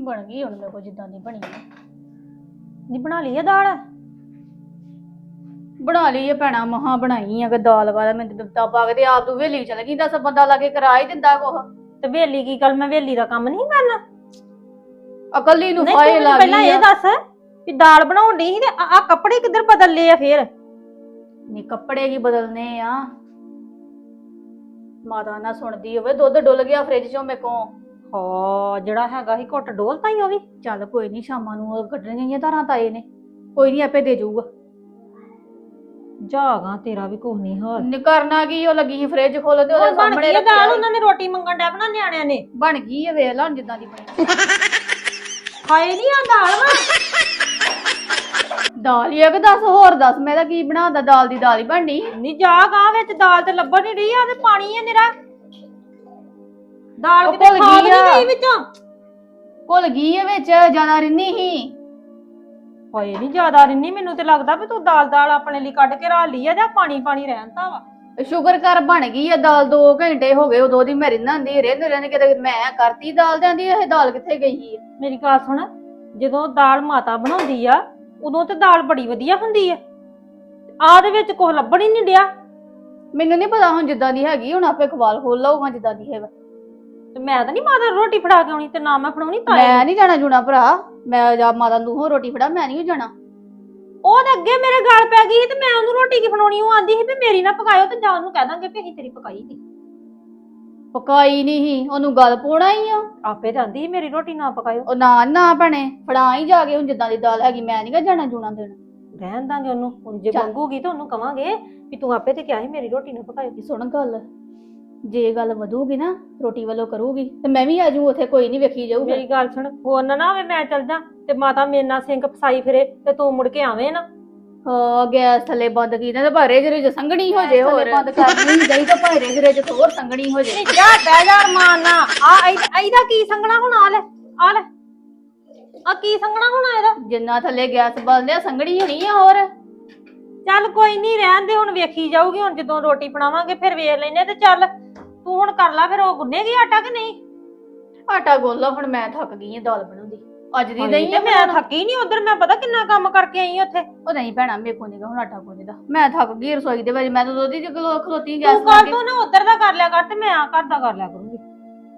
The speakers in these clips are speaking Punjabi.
ਬਣ ਗਈ ਹੁਣ ਮੇਰੇ ਜਿੱਦਾਂ ਦੀ ਬਣੀ ਆ। ਨਹੀਂ ਬਣਾ ਲਈ ਆ ਦਾਲ? ਬਣਾ ਲਈ ਇਹ ਭੈਣਾ ਮਹਾ ਬਣਾਈ ਆ ਕਿ ਦਾਲ ਵਾਲਾ ਮੈਂ ਦਿੱਤਾ ਪਾ ਕੇ ਤੇ ਆਪ ਤੂੰ ਵੇਲੀ ਚਲ ਗਈ ਦੱਸ ਬੰਦਾ ਲਾ ਕੇ ਕਰਾ ਹੀ ਦਿੰਦਾ ਕੋਹ ਤੇ ਵੇਲੀ ਕੀ ਗੱਲ ਮੈਂ ਵੇਲੀ ਦਾ ਕੰਮ ਨਹੀਂ ਕਰਨਾ? ਅਕਲੀ ਨੂੰ ਨਹੀਂ ਫਾਇਲ ਤੂੰ ਮੈਨੂੰ ਪਹਿਲਾਂ ਗਈ ਇਹ ਆ। ਦੱਸ ਵੀ ਦਾਲ ਬਣਾਉਣ ਦੀ ਸੀ ਤੇ ਆ ਕੱਪੜੇ ਕਿੱਧਰ ਬਦਲ ਲਏ ਆ ਫੇਰ? ਨੀ ਕੱਪੜੇ ਕੀ ਬਦਲਨੇ ਆ। ਮਾਤਾ ਨਾ ਸੁਣਦੀ ਹੋਵੇ ਦੁੱਧ ਡੁੱਲ ਗਿਆ ਫ੍ਰਿਜ ਚੋਂ ਮੇਰੇ ਕੋ ਹਾਂ ਜਿਹੜਾ ਹੈਗਾ ਸੀ ਘੁੱਟ ਡੋਲਤਾ ਹੀ ਉਹ ਵੀ? ਚੱਲ ਕੋਈ ਨਹੀਂ ਸ਼ਾਮਾਂ ਨੂੰ ਉਹ ਕੱਢਣੀਆਂ ਹੀ ਆ ਧਾਰਾਂ ਤਾਏ ਨੇ। ਕੋਈ ਨਹੀਂ ਆਪੇ ਦੇ ਜਾਊਗਾ। ਜਾਗਾ ਤੇਰਾ ਵੀ ਕੁਝ ਨਹੀਂ ਹਾਲ ਨੀ ਕਰਨਾ ਕੀ ਉਹ ਲੱਗੀ ਸੀ ਫ੍ਰਿਜ ਖੋਲ ਤੇ ਉਹਦੇ ਬਣ ਸਾਹਮਣੇ ਗਈ ਆ ਰੱਖਿਆ ਦਾਲ ਸੀ। ਉਹਨਾਂ ਨੇ ਰੋਟੀ ਮੰਗਣ ਡੈ ਬਣਾ ਨਿਆਣਿਆਂ ਨੇ। ਬਣ ਗਈ ਆ ਵੇਖ ਲਾ ਹੁਣ ਜਿੱਦਾਂ ਦੀ ਬਣੀ। ਖਾਏ ਨਹੀਂ ਆ ਦਾਲ ਵਾ? ਦਾਲ ਹੀ ਆ ਕਿ ਦੱਸ ਹੋਰ ਦੱਸ ਮੈਂ ਤਾਂ ਕੀ ਬਣਾਦਾ ਦਾਲ ਦੀ ਦਾਲ ਹੀ ਬਣਨੀ? ਨਹੀਂ ਜਾ ਗਾਂ ਵਿੱਚ ਦਾਲ ਤੇ ਲੱਭਣ ਨਹੀਂ ਰਹੀ ਆ ਤੇ ਪਾਣੀ ਆ ਨਿਰਾ ਦਾਲ ਉਹ ਕਿਤੇ ਭੁੱਲ ਖਾਦ ਗਈ ਨਹੀਂ ਆ। ਗਈ ਵਿੱਚੋਂ। ਭੁੱਲ ਗਈ ਆ ਵਿੱਚ ਜ਼ਿਆਦਾ ਰਿੰਨੀ ਹੀ ਹਾਏ ਨਹੀਂ ਜ਼ਿਆਦਾ ਰਿੰਨੀ ਮੈਨੂੰ ਤੇ ਲੱਗਦਾ ਵੀ ਤੂੰ ਦਾਲ ਦਾਲ ਆਪਣੇ ਲਈ ਕੱਢ ਕੇ ਰੱਖ ਲਈ ਆ ਜਾਂ ਪਾਣੀ ਪਾਣੀ ਰਹਿਣਤਾ ਵਾ। ਸ਼ੁਕਰ ਕਰ ਬਣ ਗਈ ਆ ਦਾਲ 2 ਘੰਟੇ ਹੋ ਗਏ ਉਦੋਂ ਦੀ ਮੈਂ ਰਿੰਨਾਂਦੀ ਰਹਿੰਦ ਰਹਿੰਦ ਕਿਤੇ ਮੈਂ ਕਰਤੀ ਦਾਲ ਜਾਂਦੀ ਇਹ ਦਾਲ ਕਿੱਥੇ ਗਈ ਆ? ਮੇਰੀ ਗੱਲ ਸੁਣ ਜਦੋਂ ਦਾਲ ਮਾਤਾ ਬਣਾਉਂਦੀ ਆ ਉਦੋਂ ਤੇ ਦਾਲ ਬੜੀ ਵਧੀਆ ਹੁੰਦੀ ਆ। ਆਹ ਦੇ ਵਿੱਚ ਕੁਝ ਲੱਭਣ ਹੀ ਨਹੀਂ ਡਿਆ। ਮੈਨੂੰ ਨਹੀਂ ਪਤਾ ਹੁਣ ਜਿੱਦਾਂ ਦੀ ਹੈਗੀ ਹੁਣ ਆਪੇ ਖਵਾਲ ਖੋਲ ਲਊਗਾ ਜਿੱਦਾਂ ਦੀ ਹੈ ਤੇ ਮੈਂ ਤਾਂ ਨਹੀਂ ਮਾਤਾ ਨੂੰ ਰੋਟੀ ਫੜਾ ਕੇ ਆਉਣੀ ਤੇ ਨਾ ਮੈਂ ਫੜਾਉਣੀ ਤਾਂ ਮੈਂ ਨਹੀਂ ਜਾਣਾ ਜੁਣਾ ਭਰਾ। ਮੈਂ ਜਾ ਮਾਤਾ ਨੂੰ ਹੋ ਰੋਟੀ ਫੜਾ ਮੈਂ ਨਹੀਂ ਜਾਣਾ। ਉਹ ਤਾਂ ਅੱਗੇ ਮੇਰੇ ਗਲ ਪੈ ਗਈ ਸੀ ਤੇ ਮੈਂ ਉਹਨੂੰ ਰੋਟੀ ਕੀ ਫੜਾਉਣੀ ਉਹ ਆਂਦੀ ਸੀ ਵੀ ਮੇਰੀ ਨਾ ਪਕਾਇਓ ਤੇ ਜਾਂ ਉਹਨੂੰ ਕਹਿ ਦਾਂਗੇ ਵੀ ਅਸੀਂ ਤੇਰੀ ਪਕਾਈ ਨਹੀਂ ਪਕਾਈ ਨਹੀਂ ਉਹਨੂੰ ਗੱਲ ਪਾਉਣਾ ਹੀ ਆ। ਆਪੇ ਸੀ ਮੇਰੀ ਰੋਟੀ ਨਾ ਪਕਾਇਓ। ਉਹ ਨਾ ਨਾ ਭੈਣੇ ਫੜਾ ਹੀ ਜਾ ਕੇ ਹੁਣ ਜਿੱਦਾਂ ਦੀ ਦਾਲ ਹੈਗੀ ਮੈਂ ਨਹੀਂ ਗਾ ਜਾਣਾ ਜੁਣਾ ਦੇਣਾ। ਰਹਿਣ ਦਾਂਗੇ ਉਹਨੂੰ ਹੁਣ ਜੇ ਚੱਲ। ਮੰਗੂਗੀ ਤਾਂ ਉਹਨੂੰ ਕਵਾਂਗੇ ਵੀ ਤੂੰ ਆਪੇ ਤੇ ਕਿਹਾ ਸੀ ਮੇਰੀ ਰੋਟੀ ਨਾ ਪਕਾਇਓ। ਕੀ ਸੁਣ ਗੱਲ ਜੇ ਗੱਲ ਵਧੂਗੀ ਨਾ ਰੋਟੀ ਵੱਲੋਂ ਕਰੂਗੀ ਤੇ ਮੈਂ ਵੀ ਆ ਜੂ ਉੱਥੇ ਕੋਈ ਨਹੀਂ ਵੇਖੀ ਜਾਊ ਫਿਰ। ਮੇਰੀ ਗੱਲ ਸੁਣ ਹੋਰ ਨਾ ਨਾ ਹੋਵੇ ਮੈਂ ਚੱਲ ਜਾ ਤੇ ਮਾਤਾ ਮੇਰੇ ਨਾਲ ਸਿੰਕ ਫਸਾਈ ਫਿਰੇ ਤੇ ਤੂੰ ਮੁੜ ਕੇ ਆਵੇਂ ਨਾ। ਹਾਂ ਗੈਸ ਥੱਲੇ ਬੰਦ ਕੀਤੀ ਤੇ ਭਾਰੇ ਜਿਹੜੇ ਚ ਸੰਗਣੀ ਹੋ ਜੇ ਹੋਰ। ਬੰਦ ਕਰਨੀ ਨਹੀਂ ਗਈ ਤਾਂ ਭਾਰੇ ਜਿਹੜੇ ਚ ਹੋਰ ਸੰਗਣੀ ਹੋ ਜੇ। ਜਾ ਬਹਿ ਜਾ ਮਾਰਨਾ ਆ ਇਹਦਾ ਕੀ ਸੰਗਣਾ ਹੁਣ ਆ ਲੈ ਆ ਲੈ। ਆ ਕੀ ਸੰਗਣਾ ਹੁਣ ਇਹਦਾ? ਜਿੰਨਾ ਥੱਲੇ ਗੈਸ ਬਲਦੇ ਆ ਸੰਗਣੀ ਹੋਣੀ ਆ ਹੋਰ। ਚੱਲ ਕੋਈ ਨਹੀਂ ਰਹਿਣ ਦੇ ਹੁਣ ਵੇਖੀ ਜਾਊਗੀ ਹੁਣ ਜਦੋਂ ਰੋਟੀ ਬਣਾਵਾਂਗੇ ਫਿਰ ਵੇਖ ਲੈਨੇ ਤੇ ਚੱਲ ਤੂੰ ਹੁਣ ਕਰ ਲੈ ਫਿਰ ਉਹ ਗੁੰਨੇਗੀ ਆਟਾ ਕਿ ਨਹੀਂ? ਆਟਾ ਗੋਲਾ ਹੁਣ ਮੈਂ ਥੱਕ ਗਈ ਆ ਦਾਲ ਬਣਾਉਂਦੀ ਅੱਜ ਦੀ ਨਹੀਂ ਤੇ ਮੈਂ ਥੱਕੀ ਨਹੀਂ ਉਧਰ ਮੈਂ ਪਤਾ ਕਿੰਨਾ ਕੰਮ ਕਰਕੇ ਆਈ ਉੱਥੇ। ਉਹ ਨਹੀਂ ਭੈਣਾ ਮੇਰੇ ਕੋਲ ਨੀਗਾ ਹੁਣ ਆਟਾ ਗੁੰਨਦਾ ਮੈਂ ਥੱਕ ਗਈ ਰਸੋਈ ਦੇ ਵਿੱਚ ਮੈਂ ਤਾਂ ਉਹਦੀ ਖਲੋ ਖਲੋਤੀ ਗੈਸ ਤੂੰ ਕਰ ਤੂੰ ਨਾ ਉਧਰ ਦਾ ਕਰ ਲਿਆ ਕਰ ਤੇ ਮੈਂ ਆ ਘਰ ਦਾ ਕਰ ਲਿਆ ਕਰੂੰਗੀ।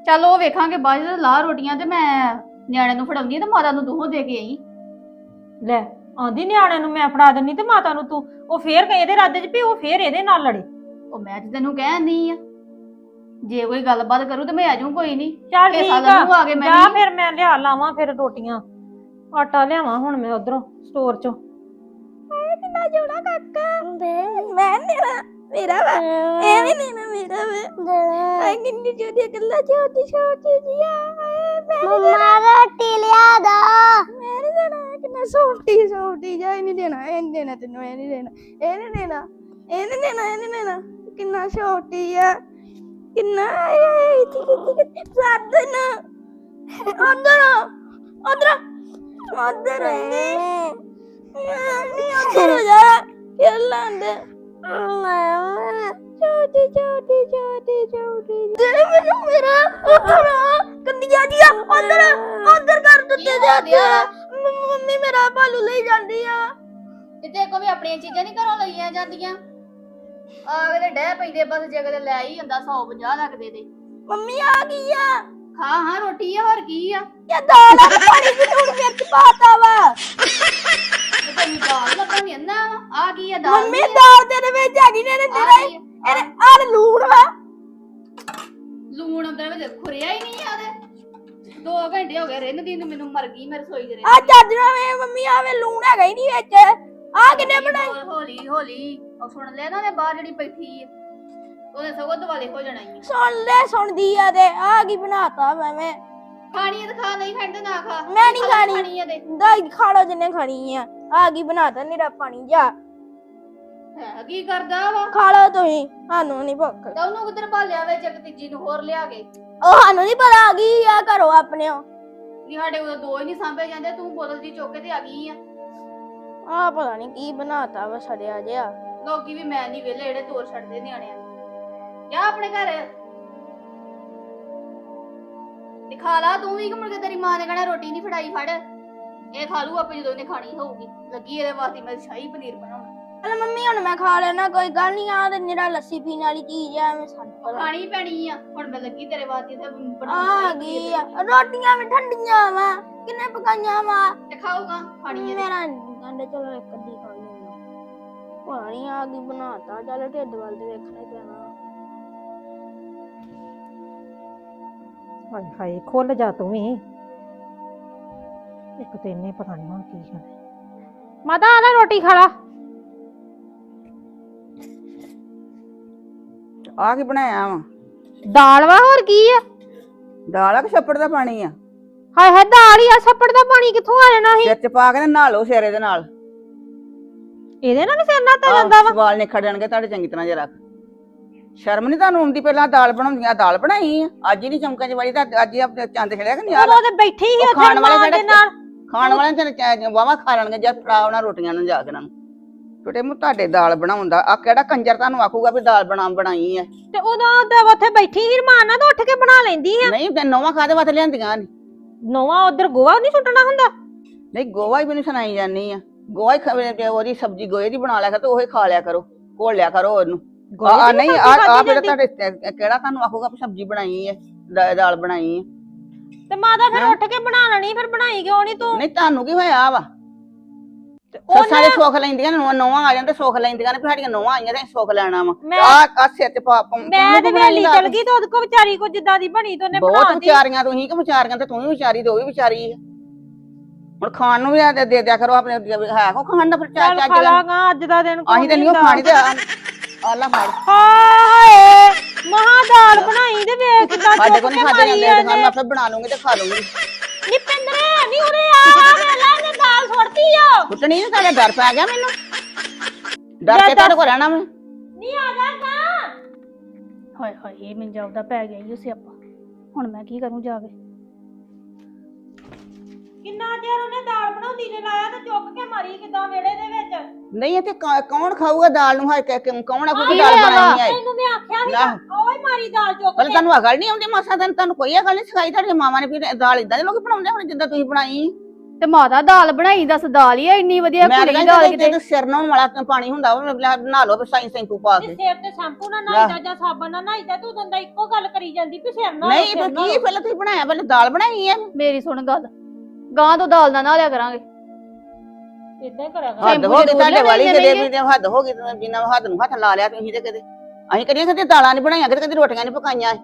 ਚੱਲ ਉਹ ਵੇਖਾਂਗੇ ਬਾਅਦ ਚ ਲਾ ਰੋਟੀਆਂ ਤੇ ਮੈਂ ਨਿਆਣੇ ਨੂੰ ਫੜਾਉਂਦੀ ਤੇ ਮਾਤਾ ਨੂੰ ਦੋਹੋਂ ਦੇ ਕੇ ਆਈ। ਲੈ ਆਂਦੀ ਨਿਆਣੇ ਨੂੰ ਮੈਂ ਫੜਾ ਦਿੰਨੀ ਤੇ ਮਾਤਾ ਨੂੰ ਤੂੰ ਉਹ ਫੇਰ ਕਹੇ ਇਹਦੇ ਰਾਦੇ 'ਚ ਵੀ ਉਹ ਫੇਰ ਇਹਦੇ ਨਾਲ ਲੜੇ। ਉਹ ਮੈਂ ਤੇ ਤੈਨੂੰ ਕਹਿਣੀ ਆ। ਜੇ ਕੋਈ ਗੱਲਬਾਤ ਕਰੂ ਤੇ ਮੈਂ ਆ ਜਾਊਂ ਕੋਈ ਨਹੀਂ। ਚੱਲ ਠੀਕ ਆ। ਨੂੰ ਆ ਗਏ ਮੈਂ ਜਾ ਵੀ। ਫਿਰ ਮੈਂ ਲਿਆ ਲਾਵਾਂ ਫਿਰ ਰੋਟੀਆਂ। ਆਟਾ ਲਿਆਵਾਂ ਹੁਣ ਮੈਂ ਉਧਰੋਂ ਸਟੋਰ 'ਚੋਂ। ਕਿੰਨਾ ਜੋੜਾ ਕਾਕਾ। ਮੈਂ ਮੇਰਾ ਮੇਰਾ ਵਾ। ਇਹ ਵੀ ਲੈਣਾ ਮੇਰਾ ਵਾ। ਆਈ ਕਿੰਨੀ ਜੋੜੀ ਗੱਲਾਂ ਛੋਟੀ ਛੋਟੀ ਜੀਆ ਮੰਮਾ ਰੋਟੀ ਲਿਆ ਦੋ। ਮੈਂ ਨਹੀਂ ਦੇਣਾ ਕਿੰਨਾ ਸੌਫਟੀ ਸੌਫਟੀ ਜਾ ਇਹ ਨਹੀਂ ਦੇਣਾ ਇਹ ਨਹੀਂ ਦੇਣਾ ਤੈਨੂੰ ਇਹ ਨਹੀਂ ਦੇਣਾ ਇਹ ਨਹੀਂ ਦੇਣਾ ਇਹ ਨਹੀਂ ਦੇਣਾ ਇਹ ਨਹੀਂ ਦੇਣਾ। ਕਿੰਨਾ ਛੋਟੀ ਆ। ਉਧਰ ਨਹੀਂ ਨਹੀਂ ਉਧਰ ਜਾ। ਖੇਲਣ ਦੇ। ਛੋਟੀ ਛੋਟੀ ਛੋਟੀ ਛੋਟੀ। ਦੇ ਮੈਨੂੰ ਮੇਰਾ ਉਧਰ ਕੰਦੀਆਂ ਜੀਆ। ਉਧਰ ਉਧਰ ਕਰ ਦਿੱਤੇ ਜਾਂਦੇ ਆ। ਮੰਮੀ ਮੇਰਾ ਭਾਲੂ ਲਈ ਜਾਂਦੀ ਆ। ਜਿੱਤੇ ਕੋ ਵੀ ਆਪਣੀਆਂ ਚੀਜ਼ਾਂ ਨਹੀਂ ਘਰੋਂ ਲਈਆਂ ਜਾਂਦੀਆਂ। ਆ ਕੇ ਡਹਿ ਪੈਂਦੇ ਬਸ ਜੇ ਕਦੇ ਲੈ ਹੀ ਹੁੰਦਾ 150 ਲੱਖ ਦੇ ਦੇ ਮੰਮੀ ਆ ਗਈ ਆ। ਖਾ ਹਾਂ ਰੋਟੀ ਆ ਹੋਰ ਕੀ ਆ? ਇਹ ਦਾਲ ਆ ਤੇ ਪਾਣੀ ਦੀ ਲੂਣ ਮਿਰਚ ਪਾਤਾ ਵਾ। ਤੇ ਤੈਨੂੰ ਦਾਲ ਲੱਭਣ ਨਹੀਂ ਆ ਕੀ ਆ ਦਾਲ ਮੰਮੀ ਦਾਲ ਤੇਰੇ ਵਿੱਚ ਹੈਗੀ ਨੇ ਇਹਨੇ ਆ ਤੇਰਾ ਕੀ ਆ? ਇਹਨੇ ਆਹ ਲੂਣ ਵਾ। ਲੂਣ ਅੰਦਰ ਵਿੱਚ ਖੁਰਿਆ ਹੀ ਨਹੀਂ ਆਦੇ 2 ਘੰਟੇ ਹੋ ਗਏ ਰਹਿੰਦੀ ਨੂੰ ਮੈਨੂੰ ਮਰ ਗਈ ਮੈਂ ਰਸੋਈ ਦੇ। ਆ ਚੱਜ ਨਾਲ ਵੇ ਮੰਮੀ ਆਵੇ ਲੂਣ ਹੈਗਾ ਹੀ ਨਹੀਂ ਵਿੱਚ। ਆ ਕਿੰਨੇ ਬਣਾਈ ਹੌਲੀ ਹੌਲੀ। ਉਹ ਸੁਣ ਲਿਆ ਨਾ ਨੇ ਬਾਹਰ ਜਿਹੜੀ ਬੈਠੀ ਆ ਉਹਨੇ ਸਗੋਂ ਦੁਆਲੇ ਹੋ ਜਾਣਾ ਹੀ ਸੁਣ ਲੈ ਸੁਣਦੀ ਆ ਤੇ ਆ ਕੀ ਬਣਾਤਾ ਮੈਂ ਮੈਂ। ਖਾਣੀ ਤਾਂ ਖਾ ਨਹੀਂ ਖਾਣੀ ਤਾਂ ਨਾ ਖਾ। ਮੈਂ ਨਹੀਂ ਖਾਣੀ। ਖਾਣੀ। ਆ ਤੇ ਦਾਈ ਖਾ ਲੋ ਜਿੰਨੇ ਖਾਣੀ ਆ। ਆ ਕੀ ਬਣਾਤਾ ਨੀਰਾ ਪਾਣੀ ਜਾ। ਹੈ ਕੀ ਕਰਦਾ ਵਾ? ਖਾ ਲੋ ਤੁਸੀਂ ਸਾਨੂੰ ਨਹੀਂ ਭੁੱਖ। ਤਾਂ ਉਹਨੂੰ ਕਿੱਧਰ ਭਾਲਿਆ ਵਿੱਚ ਇੱਕ ਤੀਜੀ ਨੂੰ ਹੋਰ ਲਿਆ ਕੇ? ਉਹ ਸਾਨੂੰ ਨਹੀਂ ਪਤਾ ਆ ਗਈ ਆ ਘਰੋਂ ਆਪਣਿਓ ਨਹੀਂ ਸਾਡੇ ਕੋਲ ਦੋ ਹੀ ਨਹੀਂ ਸਾਂਭੇ ਜਾਂਦੇ ਤੂੰ ਬੋਤਲ ਦੀ ਚੁੱਕ ਕੇ ਤੇ ਆ ਗਈ ਆ। ਆ ਪਤਾ ਨਹੀਂ ਕੀ ਬਣਾਤਾ ਵਾ ਸੜਿਆ ਜਿਆ ਲੋਕੀ ਵੀ ਮੈਂ ਨਹੀਂ ਵੇਲੇ ਜਿਹੜੇ ਤੋਰ ਛੱਡਦੇ ਨਿਆਣਿਆਂ ਨੂੰ। ਜਾ ਆਪਣੇ ਘਰ। ਦਿਖਾ ਲਾ ਤੂੰ ਵੀ ਕਿ ਮੁੜ ਕੇ ਤੇਰੀ ਮਾਂ ਨੇ ਕਹਿਣਾ ਰੋਟੀ ਨਹੀਂ ਫੜਾਈ ਫੜ। ਇਹ ਖਾ ਲੂ ਆਪੇ ਜਦੋਂ ਇਹਨੇ ਖਾਣੀ ਹੋਊਗੀ। ਲੱਗੀ ਇਹਦੇ ਵਾਸਤੇ ਮੈਂ ਸ਼ਾਹੀ ਪਨੀਰ ਬਣਾਉਣਾ। ਚਲ ਮੰਮੀ ਹੁਣ ਮੈਂ ਖਾ ਲੈਣਾ ਕੋਈ ਗੱਲ ਨਹੀਂ ਆ ਤੇ ਨਿਰਾ ਲੱਸੀ ਪੀਣ ਵਾਲੀ ਚੀਜ਼ ਆ ਐਵੇਂ ਸਾਨੂੰ ਪਤਾ ਖਾਣੀ ਪੈਣੀ ਆ। ਹੁਣ ਮੈਂ ਲੱਗੀ ਤੇਰੇ ਵਾਸਤੇ ਤੇ ਆ ਬਣਾਉਣੀ ਗਈ ਆ। ਰੋਟੀਆਂ ਵੀ ਠੰਡੀਆਂ ਵਾ ਕਿੰਨੇ ਪਕਾਈਆਂ ਵਾ। ਤੇ ਖਾਊਗਾ ਖਾਣੀ ਇਹਦੇ ਮੇਰਾ ਕਹਿੰਦੇ ਚਲੋ ਇੱਕ ਅੱਧੀ ਖਾ ਲੈਣਾ ਪਾਣੀ ਆ ਗਈ ਬਣਾਤਾ ਚੱਲ ਢਿੱਡ ਵੱਲ ਤੇ ਵੇਖਣਾ ਹੀ ਪੈਣਾ। ਹਾਏ ਹਾਏ ਖੁੱਲ ਜਾ ਤੂੰ ਵੀ। ਇੱਕ ਤੇ ਇਹਨੇ ਪਤਾ ਨਹੀਂ ਹੁਣ ਕੀ ਖਾਣਾ। ਮਾਤਾ ਆ ਲੈ ਰੋਟੀ ਖਾ ਲਾ। ਆ ਕੀ ਬਣਾਇਆ ਵਾ? ਦਾਲ ਵਾ ਹੋਰ ਕੀ ਆ? ਦਾਲ ਆ ਕਿ ਛੱਪੜ ਦਾ ਪਾਣੀ ਆ? ਹਾਏ ਹਾਏ ਦਾਲ ਹੀ ਆ ਛੱਪੜ ਦਾ ਪਾਣੀ ਕਿੱਥੋਂ ਆ ਜਾਣਾ ਸੀ? ਸਿਰ ਚ ਪਾ ਕੇ ਤੇ ਨਹਾ ਲਓ ਸਿਰੇ ਦੇ ਨਾਲ। ਇਹਦੇ ਨਾਲ ਨੀ ਸਿਰ ਨਾ ਤਾ ਜਾਂਦਾ ਵਾ। ਵਾਲ ਨਿਖੜ ਜਾਣਗੇ ਤੁਹਾਡੇ ਚੰਗੀ ਤਰ੍ਹਾਂ ਜਰਾ ਸ਼ਰਮ ਨਹੀਂ ਤੁਹਾਨੂੰ ਆਉਂਦੀ ਪਹਿਲਾਂ ਦਾਲ ਬਣਾਉਂਦੀਆਂ ਦਾਲ ਬਣਾਈ ਆ? ਅੱਜ ਹੀ ਨਹੀਂ ਚਮਕਾਂ ਚ ਤਾਂ ਅੱਜ ਹੀ ਆਪਣੇ ਚੰਦ ਖੜਿਆ ਕਿ ਨਹੀਂ ਆ। ਉਦੋਂ ਤੇ ਬੈਠੀ ਸੀ ਉਹ ਉੱਥੇ ਖਾਣ ਵਾਲੇ ਮਾਂ ਦੇ ਜਿਹੜੇ- ਨਾਲ। ਖਾਣ ਵਾਲਿਆਂ ਤੇ ਵਾਵਾ ਖਾ ਲੈਣਗੇ ਜਦ ਫੜਾ ਉਹਨਾਂ ਰੋਟੀਆਂ ਨੂੰ ਜਾ ਕੇ ਇਹਨਾਂ ਨੂੰ। ਛੋਟੇ ਮੂੰਹ ਤੁਹਾਡੇ ਦਾਲ ਬਣਾਉਂਦਾ। ਆ ਕਿਹੜਾ ਕੰਜਰ ਤੁਹਾਨੂੰ ਆਖੂਗਾ ਵੀ ਦਾਲ ਬਣਾ ਬਣਾਈ ਆ? ਤੇ ਉਦੋਂ ਤੇ ਉੱਥੇ ਬੈਠੀ ਸੀ ਮਾਂ ਨਾਲ ਤਾਂ ਉੱਠ ਕੇ ਬਣਾ ਲੈਂਦੀ ਆ। ਨਹੀਂ ਤੇ ਨੌਵਾਂ ਖਾਦੇ ਵਾਸਤੇ ਲਿਆਂਦੀਆਂ ਨੀ। ਨੋਵਾ ਉਧਰ ਗੋਆ ਨਹੀਂ ਸੁੱਟਣਾ ਹੁੰਦਾ? ਨਹੀਂ ਗੋਵਾ ਹੀ ਮੈਨੂੰ ਸੁਣਾਈ ਜਾਂਦੀ ਆ। ਗੋਵਾ ਹੀ ਖਾਵੇ ਤੇ ਉਹਦੀ ਸਬਜ਼ੀ ਗੋਏ ਦੀ ਬਣਾ ਲਿਆ ਕਰ ਤੇ ਉਹੀ ਖਾ ਲਿਆ ਕਰੋ ਘੋਲ ਲਿਆ ਕਰੋ ਉਹਨੂੰ। ਆ ਦੀ ਨਹੀਂ ਸਬਜ਼ੀ ਆ ਆ ਖਾਧੀ ਜਿਹੜਾ ਜਾਂਦੀ? ਤੁਹਾਡੇ ਤੇ- ਕਿਹੜਾ ਤੁਹਾਨੂੰ ਆਖੂਗਾ ਵੀ ਸਬਜ਼ੀ ਬਣਾਈ ਹੈ ਦਾ- ਦਾਲ ਬਣਾਈ ਹੈ ਤੇ ਮਾਂ ਦਾ ਫਿਰ? ਉੱਠ ਕੇ ਬਣਾ ਲੈਣੀ ਫਿਰ ਬਣਾਈ ਕਿਉਂ ਨਹੀਂ ਤੂੰ? ਨਹੀਂ ਤੁਹਾਨੂੰ ਕੀ ਹੋਇਆ ਵਾ? ਤੇ ਸੱਸਾਂ ਦੇ ਸੁੱਖ ਲੈਂਦੀਆਂ ਨੇ ਨੌਵਾਂ ਆ ਜਾਂਦੇ ਸੁੱਖ ਲੈਂਦੀਆਂ ਨੇ ਵੀ ਸਾਡੀਆਂ ਨੌਵਾਂ ਆਈਆਂ ਤੇ ਅਸੀਂ ਸੁੱਖ ਲੈਣਾ ਵਾ। ਮੈਂ ਆ ਆ ਸਿਰ ਤੇ ਪਾ ਪਾ- ਮੈਂ ਤੂੰ ਵੇਲੀ। ਚਲ ਗਈ ਤੇ ਉਹਦੇ ਕੋ ਵਿਚਾਰੀ ਕੋ ਜਿੱਦਾਂ ਦੀ ਬਣੀ ਤੇ ਉਹਨੇ ਬਹੁਤ ਬਣਾਤੀ ਵਿਚਾਰੀਆਂ ਤੁਸੀਂ ਕਿ ਵਿਚਾਰੀਆਂ ਤੇ ਤੂੰ ਵੀ ਵਿਚਾਰੀ ਤੇ ਉਹ ਵੀ ਵਿਚਾਰੀ ਹੁਣ ਖਾਣ ਨੂੰ ਵੀ ਆ ਦੇ ਦੇ ਦਿਆ ਕਰੋ ਆਪਣੇ ਹੈ ਕੋ ਖਾਣ ਦਾ ਫਿਰ ਚਾ ਚੱਲ ਚਾ ਖਾ ਲਾਂਗਾ ਅੱਜ ਦਾ ਦਿਨ ਅਸੀਂ ਤੇ ਨਹੀਂ ਉਹ ਖਾਣੀ ਤੇ ਆ ਆ ਲੈ ਫੜ ਹਾਏ ਮਹਾ ਦਾਲ ਬਣਾਈ ਤੇ ਵੇਖ ਕਿਦਾਂ ਸਾਡੇ ਕੋਲ ਨਹੀਂ ਖਾਦੇ ਜਾਂਦੇ ਤੇ ਮੈਂ ਆਪੇ ਬਣਾ ਲੂੰਗੀ ਤੇ ਖਾ ਲੂੰਗੀ। ਨੀ ਪਿੰਦਰੇ ਨੀ ਉਰੇ ਆ ਆ ਸੁੱਟਤੀ ਆ। ਕੁੱਟਣੀ ਨਹੀਂ ਤੁਹਾਡੇ ਡਰ ਪੈ ਗਿਆ ਮੈਨੂੰ। ਡਰ ਕੇ ਤੁਹਾਡੇ ਕੋਲ ਰਹਿਣਾ ਮੈਂ। ਨੀ ਆ ਜਾ ਗਾ ਹਾਏ ਹਾਏ ਇਹ ਮੈਨੂੰ ਜਾਉਦਾ ਪੈ ਗਿਆ ਈ ਉਹ ਸਿਆਪਾ ਹੁਣ ਮੈਂ ਕੀ ਕਰੂੰ ਜਾ ਕੇ? ਕਿੰਨਾ ਚਿਰ ਉਹਨੇ ਦਾਲ ਬਣਾਉਂਦੀ ਨੇ ਲਾਇਆ ਤੇ ਚੁੱਕ ਕੇ ਮਾਰੀ ਕਿਦਾਂ ਵੇੜੇ ਦੇ ਵਿੱਚ? ਨਹੀਂ ਇੱਥੇ ਕੌ- ਕੌਣ ਖਾਊਗਾ ਦਾਲ ਨੂੰ? ਹਾਏ ਕਿ- ਕਿ- ਕੌਣ ਆ ਕੋਈ ਦਾਲ? ਬਣਾਈ ਹੈ ਤੈਨੂੰ ਮੈਂ ਆਖਿਆ ਸੀ ਨਾ। ਓਏ ਮਾਰੀ ਦਾਲ ਚੁੱਕ ਪਹਿਲੇ ਕੇ। ਤੁਹਾਨੂੰ ਅਕਲ ਨਹੀਂ ਆਉਂਦੀ ਮਾਸਾ ਤੈਨੂੰ ਤੁਹਾਨੂੰ ਕੋਈ ਅਕਲ ਨਹੀਂ ਸਿਖਾਈ ਤੁਹਾਡੀਆਂ ਮਾਵਾਂ ਨੇ ਵੀ ਦਾਲ ਇਦਾਂ ਦੇ ਲੋਕ ਬਣਾਉਂਦੇ ਹੁਣ ਜਿੱਦਾਂ ਤੁਸੀਂ ਬਣਾਈ। ਤੇ ਮਾਤਾ ਦਾਲ ਬਣਾਈ ਦੱਸ ਦਾਲ ਹੀ ਆ ਇੰਨੀ ਵਧੀਆ ਮੈਂ ਕੁੜੀ ਦਾਲ ਕਹਿੰਦਾ ਕਿਤੇ। ਕਿ ਸਿਰ ਨਾਲ ਵਾਲਾ ਤਾਂ ਪਾਣੀ ਹੁੰਦਾ ਉਹ ਬਣਾ ਲਓ ਸਾਈਂ ਸੈਂਪੂ ਪਾ ਤੇ ਕੇ। ਸਿਰ ਤੇ ਸ਼ੈਂਪੂ ਨਾਲ ਨਹਾਈਦਾ ਜਾਂ ਸਾਬਣ ਨਾਲ ਨਹਾਈਦਾ ਤੂੰ ਦੰਦਾ ਇੱਕੋ ਗੱਲ ਕਰੀ ਜਾਂਦੀ ਵੀ ਸਿਰ ਨਾਲ ਨਹੀਂ ਫਿਰ ਕੀ ਪਹਿਲਾਂ ਤੁਸੀਂ ਬਣਾਇਆ ਪਹਿਲੇ ਦਾਲ ਬਣਾਈ ਹੈ ਮੇਰੀ ਸੁਣ ਗੱਲ ਗਾਂ ਤੋਂ ਦਾਲ ਨਾ ਨਾ ਲਿਆ ਕਰਾਂਗੇ। ਇਦਾਂ ਹੀ ਕਰਿਆ ਕਰ ਹੱਦ ਹੋ ਗਈ ਤੁਹਾਡੇ ਵਾਲੀ ਕਿਤੇ। ਵੀ ਤੇ ਹੱਦ ਹੋ ਗਈ ਤੇ ਜਿੰਨਾ ਹੱਦ ਨੂੰ ਹੱਥ ਲਾ ਲਿਆ ਤੁਸੀਂ ਤੇ ਕਿਤੇ ਅਸੀਂ ਕਰੀਏ ਕਦੇ ਦਾਲਾਂ ਨਹੀਂ ਬਣਾਈਆਂ ਕਦੇ ਕਦੇ ਰੋਟੀਆਂ ਨਹੀਂ ਪਕਾਈਆਂ।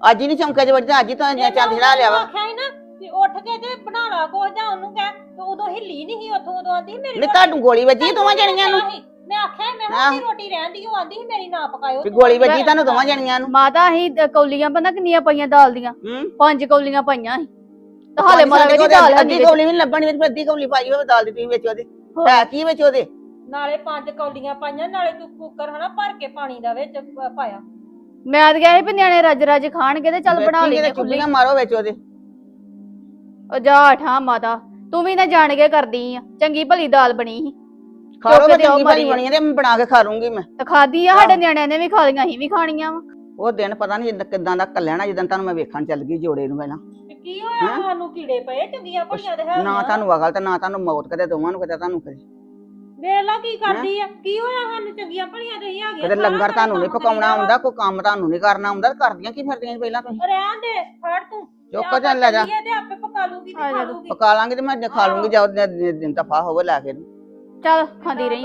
ਅੱਜ ਹੀ ਨਹੀਂ ਚਮਕੇ ਚ ਤੇ ਅੱਜ ਹੀ ਤਾਂ ਚੰਦ ਚੜਾ ਲਿਆ ਵਾ। ਆਖਿਆ ਸੀ ਨਾ ਵੀ ਉੱਠ ਕੇ ਤੇ ਬਣਾ ਲਾ ਕੋ ਜਾਂ ਉਹਨੂੰ ਕਹਿ ਤੇ ਉਦੋਂ ਹਿੱਲੀ ਨਹੀਂ ਸੀ ਉੱਥੋਂ ਉਦੋਂ ਆਂਦੀ ਮੇਰੀ ਨਹੀਂ ਤੁਹਾਨੂੰ ਗੋਲੀ ਵੱਜੀ ਦੋਵਾਂ ਜਣੀਆਂ ਨੂੰ? ਮੈਂ ਆਖਿਆ ਮੈਂ। ਉਹਦੀ ਰੋਟੀ ਰਹਿੰਦੀ ਉਹ ਆਂਦੀ ਸੀ ਮੇਰੀ ਨਾ ਪਕਾਇਓ। ਵੀ ਗੋਲੀ ਵੱਜੀ ਤੁਹਾਨੂੰ ਦੋਵਾਂ ਜਣੀਆਂ ਨੂੰ? ਮਾਤਾ ਅਸੀਂ ਦ- ਕੌਲੀਆਂ ਪਤਾ ਕਿੰਨੀਆਂ ਪਈਆਂ ਦਾਲ ਦੀਆਂ? ਹੂੰ। ਪੰਜ ਕੌਲੀਆਂ ਪਈਆਂ ਸੀ। ਤੇ ਹਾਲੇ ਕਹਿੰਦੀ ਕੋਲ ਦਾਲ ਹੈ ਅੱਧੀ ਕੌਲੀ ਵੀ ਨੀ ਲੱਭਣੀ ਵਿੱਚ ਅੱਧੀ ਕੌਲੀ ਪਾਈ ਹੋਵੇ ਦਾਲ ਦੀ ਤੁਸੀਂ ਵਿੱਚ ਉਹਦੇ। ਹੈ ਕੀ ਵਿੱਚ ਉਹਦੇ? ਨਾਲੇ ਪੰਜ ਕੌਲੀਆਂ ਪਾਈਆਂ ਨਾਲੇ ਤੂੰ ਕੁੱਕਰ ਹਨਾ ਭਰ ਕੇ ਪਾਣੀ ਦਾ ਵਿੱਚ ਪਾਇਆ। ਮੈਂ ਤਾਂ ਕਿਹਾ ਸੀ ਵੀ ਨਿਆਣੇ ਰੱਜ ਰੱਜ ਖਾਣਗੇ ਤੇ ਚੱਲ ਬਣਾ ਲਈਏ ਚੁੱਲੀਆਂ ਮਾਰੋ ਵਿੱਚ ਉਹਦੇ। ਉਹ ਜਾ ਠਾ ਮਾਤਾ ਤੂੰ ਵੀ ਨਾ ਜਾਣ ਕੇ ਕਰਦੀ ਆ। ਚੰਗੀ ਭਲੀ ਦਾਲ ਬਣੀ ਸੀ। ਖਾ ਲਓ ਚੁੱਕ ਮੈਂ ਕੇ ਦਿਓ ਚੰਗੀ ਭਲੀ ਮਾਰੀ। ਬਣੀ ਹੈ ਤੇ ਮੈਂ ਬਣਾ ਕੇ ਖਾ ਲੂੰਗੀ ਮੈਂ। ਤੇ ਖਾਦੀ ਆ ਸਾਡੇ ਨਿਆਣਿਆਂ ਨੇ ਵੀ ਖਾ ਲਈਆਂ ਅਸੀਂ ਵੀ ਖਾਣੀਆਂ ਵਾ। ਉਹ ਦਿਨ ਪਤਾ ਨਹੀਂ ਕਿਦਾਂ ਦਾ ਕੱਲਿਆਣਾ ਜਦੋਂ ਤੁਹਾਨੂੰ ਮੈਂ ਵੇਖਣ ਚੱਲ ਗਈ ਜੋੜੇ ਨੂੰ ਪਹਿਲਾਂ। ਤੇ ਕੀ ਹੋਇਆ? ਹੈਂ? ਸਾਨੂੰ ਕੀੜੇ ਪਏ ਚੰਗੀਆਂ ਭਲੀਆਂ ਤੇ ਹੈ ਨਾ ਤੁਹਾਨੂੰ ਅਕਲ ਤੇ ਨਾ ਤੁਹਾਨੂੰ ਮੌਤ ਕਦੇ ਦੋਵਾਂ ਨੂੰ ਕਦੇ ਤੁਹਾਨੂੰ ਕਦੇ। ਵੇਖ ਲਾ ਕੀ ਕਰਦੀ ਆ। ਕੀ ਹੋਇਆ ਸਾਨੂੰ? ਚੰਗੀਆਂ ਭਲੀਆਂ ਤੇ ਹੀ ਆ। ਗਈਆਂ ਕਦੇ ਲੰਗਰ ਤੁਹਾਨੂੰ ਨਹੀਂ ਪਕਾਉਣਾ ਆਉਂਦਾ ਕੋਈ ਕੰਮ ਤੁਹਾਨੂੰ ਨਹੀਂ ਕਰਨਾ ਆਉਂਦਾ ਤੇ ਕਰਦੀਆਂ ਕੀ ਫਿਰਦੀਆਂ ਸੀ ਪਹਿਲਾਂ ਤੁਸੀਂ? ਰਹਿਣ ਦੇ ਫੜ ਤੂੰ। ਚੁੱਕ ਚੱਲ ਲੈ ਜਾ। ਤੇ ਆਪੇ ਪਕਾ ਲੂਗੀ ਤੇ ਖਾ ਜਾ। ਲੂਗੀ। ਪਕਾ ਲਾਂਗੇ ਤੇ ਮੈਂ ਅੱਜ ਖਾ ਲੂੰਗੀ ਜਾਂ ਉਹਦੇ ਦਿਨ ਦਫਾ ਹੋਵੇ ਲੈ ਕੇ। ਚੱਲ ਖਾਂਦੀ ਰਹੀ।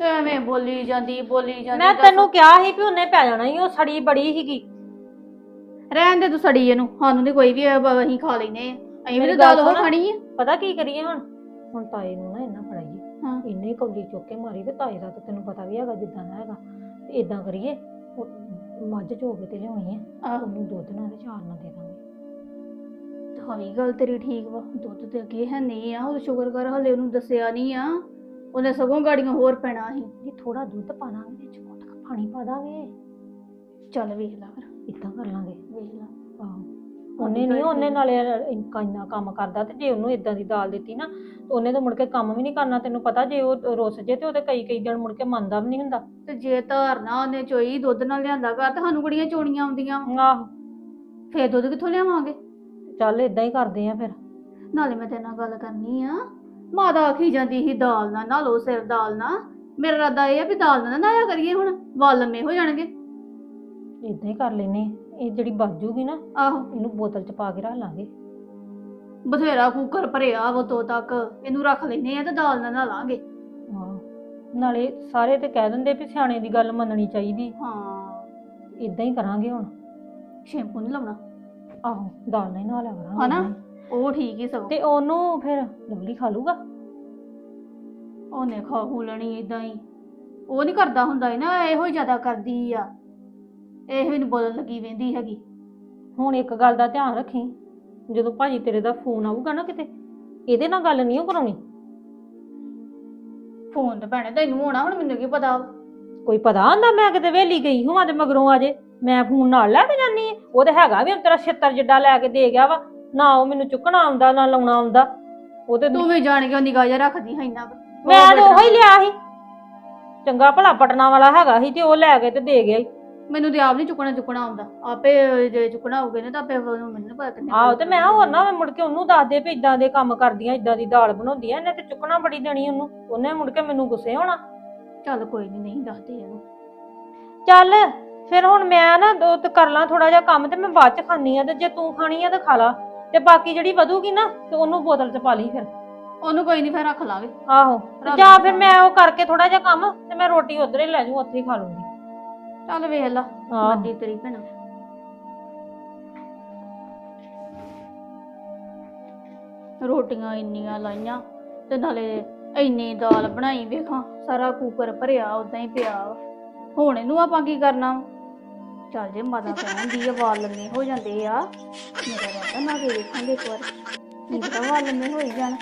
ਐਵੇਂ ਬੋਲੀ ਜਾਂਦੀ ਬੋਲੀ ਜਾਂਦੀ ਮੈਂ ਦੱਸ। ਤੈਨੂੰ ਕਿਹਾ ਸੀ ਵੀ ਉਹਨੇ ਪੈ ਜਾਣਾ ਸੀ ਉਹ ਸੜੀ ਬੜੀ ਸੀਗੀ। ਰਹਿਣ ਦੇ ਤੂੰ ਸੜੀ ਇਹਨੂੰ ਸਾਨੂੰ ਨਹੀਂ ਕੋਈ ਵੀ ਅਹ ਅਸੀਂ ਖਾ ਲੈਨੇ ਆ। ਅਸੀਂ ਵੀ ਮੇਰੀ ਤਾਂ ਦਾਲ ਉਹ ਸੁਣ। ਖਾਣੀ ਆ। ਪਤਾ ਕੀ ਕਰੀਏ ਹੁਣ? ਹੁਣ ਤਾਏ ਨੂੰ ਨਾ ਇੰਨਾ ਫੜਾਈਏ। ਹਾਂ। ਇੰਨੇ ਹੀ ਕੌਲੀ ਚੁੱਕ ਕੇ ਮਾਰੀ ਤੇ ਤਾਏ ਦਾ ਤਾਂ ਤੈਨੂੰ ਪਤਾ ਵੀ ਹੈਗਾ ਜਿੱਦਾਂ ਦਾ ਹੈਗਾ। ਤੇ ਇਦਾਂ ਕਰੀਏ ਉਹ ਮੱਝ ਚੋ ਕੇ ਤੇ ਲਿਆਉਣੀ ਹੈ ਆਹੋ ਉਹਨੂੰ ਦੁੱਧ ਨਾਲ ਤੇ ਚਾਰ ਨਾਲ ਦੇ ਦਾਂਗੇ। ਤਾਂ ਵੀ ਗੱਲ ਤੇਰੀ ਠੀਕ ਵਾ ਦੁੱਧ ਤੇ ਅੱਗੇ ਹੈ ਨਹੀਂ ਆ ਉਹ ਸ਼ੁਕਰ ਕਰ ਹਲੇ ਉਹਨੂੰ ਦੱਸਿਆ ਨਹੀਂ ਆ। ਉਹਨੇ ਸਗੋਂ ਗਾੜੀਆਂ ਹੋਰ ਪੈਣਾ ਸੀ। ਜੇ ਥੋੜਾ ਦੁੱਧ ਪਾ ਘੁੱਟ ਕੇ ਪਾਣੀ ਪਾ ਦਾਂਗੇ। ਚੱਲ ਵੇਖ ਲਾ ਫਿਰ। ਇਦਾਂ ਕਰ ਲਾਂਗੇ। ਵੇਖ ਲਾ। ਆਹੋ। ਉਹਨੇ ਨਹੀਂ ਉਹਨੇ ਨਾਲੇ ਇੰਨਾ ਇੰਨਾ ਕੰਮ ਕਰਦਾ ਤੇ ਜੇ ਉਹਨੂੰ ਇਦਾਂ ਦੀ ਦਾਲ ਦਿੱਤੀ ਨਾ ਤੇ ਉਹਨੇ ਤਾਂ ਮੁੜ ਕੇ ਕੰਮ ਵੀ ਨਹੀਂ ਕਰਨਾ ਤੈਨੂੰ ਪਤਾ ਜੇ ਉਹ ਰੁੱਸ ਜੇ ਤੇ ਉਹਦੇ ਕਈ ਕਈ ਦਿਨ ਮੁੜ ਕੇ ਮੰਨਦਾ ਵੀ ਨਹੀਂ ਹੁੰਦਾ। ਤੇ ਜੇ ਧਾਰਨਾ ਉਹਨੇ ਚੋਈ ਦੁੱਧ ਨਾਲ ਲਿਆਂਦਾ ਗਾ ਤਾਂ ਸਾਨੂੰ ਕਿਹੜੀਆਂ ਚੋਣੀਆਂ ਆਉਂਦੀਆਂ? ਵਾਂ? ਆਹੋ। ਫੇਰ ਦੁੱਧ ਕਿੱਥੋਂ ਲਿਆਵਾਂਗੇ? ਚੱਲ ਇਦਾਂ ਹੀ ਕਰਦੇ ਆ ਫਿਰ। ਨਾਲੇ ਮੈਂ ਤੇਰੇ ਨਾਲ ਗੱਲ ਕਰਨੀ ਆ। ਮਾਤਾ ਆਖੀ ਜਾਂਦੀ ਸੀ ਦਾਲ ਨਾ ਨਾ ਲੋ ਸਿਰ ਦਾਲ ਨਾ। ਮੇਰਾ ਇਰਾਦਾ ਇਹ ਆ ਵੀ ਦਾਲ ਨਾ ਨਾ ਨਾਇਆ ਕਰੀਏ ਹੁਣ ਵਾਲ ਲੰਮੇ ਹੋ ਜਾਣਗੇ। ਇਦਾਂ ਹੀ ਕਰ ਲੈਨੇ ਇਹ ਜਿਹੜੀ ਬਾਜੂਗੀ ਨਾ ਆਹੋ। ਇਹਨੂੰ ਬੋਤਲ ਚ ਪਾ ਕੇ ਰੱਖ ਲਾਂਗੇ। ਬਥੇਰਾ ਕੁੱਕਰ ਭਰਿਆ ਵਾ ਤੋਂ ਤੱਕ ਇਹਨੂੰ ਰੱਖ ਲੈਨੇ ਆ ਤੇ ਦਾਲ ਨਾਲ ਨਾ ਲਾਂਗੇ। ਹਾਂ ਨਾਲੇ ਸਾਰੇ ਤੇ ਕਹਿ ਦਿੰਦੇ ਵੀ ਸਿਆਣੇ ਦੀ ਗੱਲ ਮੰਨਣੀ ਚਾਹੀਦੀ। ਹਾਂ। ਇਦਾਂ ਹੀ ਕਰਾਂਗੇ ਹੁਣ। ਸ਼ੈਂਪੂ ਨਹੀਂ ਲਾਉਣਾ। ਆਹੋ ਦਾਲ ਨਾਲ ਹੀ ਨਹਾ ਲਿਆ ਕਰਾਂਗੇ। ਹਨਾ? ਉਹ ਠੀਕ ਹੀ ਸਗੋਂ। ਤੇ ਉਹਨੂੰ ਫਿਰ ਲਵਲੀ ਖਾ ਲੂਗਾ? ਉਹਨੇ ਖਾ ਖੂ ਲੈਣੀ ਇਦਾਂ ਹੀ। ਉਹ ਨਹੀਂ ਕਰਦਾ ਹੁੰਦਾ ਹੀ ਨਾ ਇਹੋ ਹੀ ਜ਼ਿਆਦਾ ਕਰਦੀ ਆ। ਇਹੋ ਹੀ ਨੀ ਬੋਲਣ ਲੱਗੀ ਵਹਿੰਦੀ ਹੈਗੀ ਹੁਣ ਇੱਕ ਗੱਲ ਦਾ ਧਿਆਨ ਰੱਖੀ ਜਦੋਂ ਭਾਜੀ ਤੇਰੇ ਦਾ ਫੋਨ ਆਊਗਾ ਨਾ ਕਿਤੇ ਇਹਦੇ ਨਾਲ ਗੱਲ ਨਹੀਂ ਕਰਾਉਣੀ ਫੋਨ ਤੇ ਭੈਣੇ ਤੈਨੂੰ ਹੋਣਾ ਹੁਣ ਮੈਨੂੰ ਕੀ ਪਤਾ। ਕੋਈ ਪਤਾ ਹੁੰਦਾ ਮੈਂ ਕਿਤੇ ਵੇਲੀ ਗਈ ਹੋਵਾਂ ਤੇ ਮਗਰੋਂ ਆ ਜੇ ਮੈਂ ਫੋਨ ਨਾਲ ਲੈ ਕੇ ਜਾਨੀ ਆਂ। ਉਹ ਤੇ ਹੈਗਾ ਵੀ ਤੇਰਾ ਛਿੱਤਰ ਜਿੱਡਾ ਲੈ ਕੇ ਦੇ ਗਿਆ ਵਾ ਨਾ ਉਹ ਮੈਨੂੰ ਚੁੱਕਣਾ ਆਉਂਦਾ ਨਾ ਲਾਉਣਾ ਆਉਂਦਾ ਉਹ ਤੇ ਤੂੰ ਵੀ ਜਾਣ ਕੇ ਉਹ ਨਿਗਾਹ ਜਿਹਾ ਰੱਖਦੀ ਹੈ ਇੰਨਾ ਕੁ। ਮੈਂ ਉਹ ਤਾਂ ਉਹੀ ਲਿਆ ਸੀ ਚੰਗਾ ਭਲਾ ਪਟਨਾ ਵਾਲਾ ਹੈਗਾ ਸੀ ਤੇ ਉਹ ਲੈ ਕੇ ਤੇ ਦੇ ਗਿਆ ਈ। ਮੈਨੂੰ ਤੇ ਆਪ ਨਹੀਂ ਚੁੱਕਣਾ ਚੁੱਕਣਾ ਆਉਂਦਾ। ਆਪੇ ਜੇ ਚੁੱਕਣਾ ਹੋਊਗੇ ਨਾ ਤਾਂ ਆਪੇ ਉਹਨੂੰ ਮੈਨੂੰ ਪਤਾ ਕਿੰਨੇ ਆਹੋ ਤੇ ਮੈਂ ਹੋਰ ਨਾ ਮੈਂ ਮੁੜ ਕੇ ਉਹਨੂੰ ਦੱਸ ਦੇ ਵੀ ਇਦਾਂ ਦੇ ਕੰਮ ਕਰਦੀਆਂ ਇਦਾਂ ਦੀ ਦਾਲ ਬਣਾਉਂਦੀਆਂ ਇਹਨੇ ਤੇ ਚੁੱਕਣਾ ਬੜੀ ਦੇਣੀ ਉਹਨੂੰ। ਉਹਨੇ ਮੁੜ ਕੇ ਮੈਨੂੰ ਗੁੱਸੇ ਹੋਣਾ। ਚੱਲ ਕੋਈ ਨਹੀਂ ਨਹੀਂ ਦੱਸਦੇ ਇਹਨੂੰ। ਚੱਲ ਫਿਰ ਹੁਣ ਮੈਂ ਨਾ ਉਹ ਤੇ ਕਰ ਲਾਂ ਥੋੜਾ ਜਿਹਾ ਕੰਮ ਤੇ ਮੈਂ ਬਾਅਦ ਚ ਖਾਣੀ ਆ ਤੇ ਜੇ ਤੂੰ ਖਾਣੀ ਆ ਤੇ ਖਾ ਲਾ। ਤੇ ਬਾਕੀ ਜਿਹੜੀ ਵਧੂਗੀ ਨਾ ਤੇ ਉਹਨੂੰ ਬੋਤਲ ਚ ਪਾ ਲਈ ਫਿਰ। ਉਹਨੂੰ ਕੋਈ ਨਹੀਂ ਫਿਰ ਰੱਖ ਲਾਂਗੇ। ਆਹੋ ਤੇ ਜਾਂ। ਫਿਰ ਮੈਂ ਉਹ ਕਰਕੇ ਥੋੜਾ ਜਿਹਾ ਕੰਮ ਤੇ ਮੈਂ ਰੋਟੀ ਉਧਰ ਹੀ ਲੈ ਜੂ ਉੱਥੇ ਹੀ ਖਾ ਲੂੰਗੀ। ਚੱਲ ਵੇਖ ਲਾ ਆਹ। ਤੇਰੀ ਭੈਣ। ਰੋਟੀਆਂ ਇੰਨੀਆਂ ਲਾਈਆਂ ਤੇ ਨਾਲੇ ਇੰਨੀ ਦਾਲ ਬਣਾਈ ਵੇਖਾਂ ਸਾਰਾ ਕੁੱਕਰ ਭਰਿਆ ਉਦਾਂ ਹੀ ਪਿਆ ਵਾ। ਹੁਣ ਇਹਨੂੰ ਆਪਾਂ ਕੀ ਕਰਨਾ ਵਾ? ਚੱਲ ਜੇ ਮਾਤਾ ਕਹਿੰਦੀ ਆ ਵਾਲ ਲੰਮੇ ਹੋ ਜਾਂਦੇ ਆ। ਮੇਰਾ ਰਾਤਾ ਨਾ ਕੇ ਵੇਖਾਂਗੇ ਇੱਕ ਵਾਰ। ਤਾਂ ਵਾਲ ਲੰਮੇ ਹੋ ਹੀ ਜਾਣ।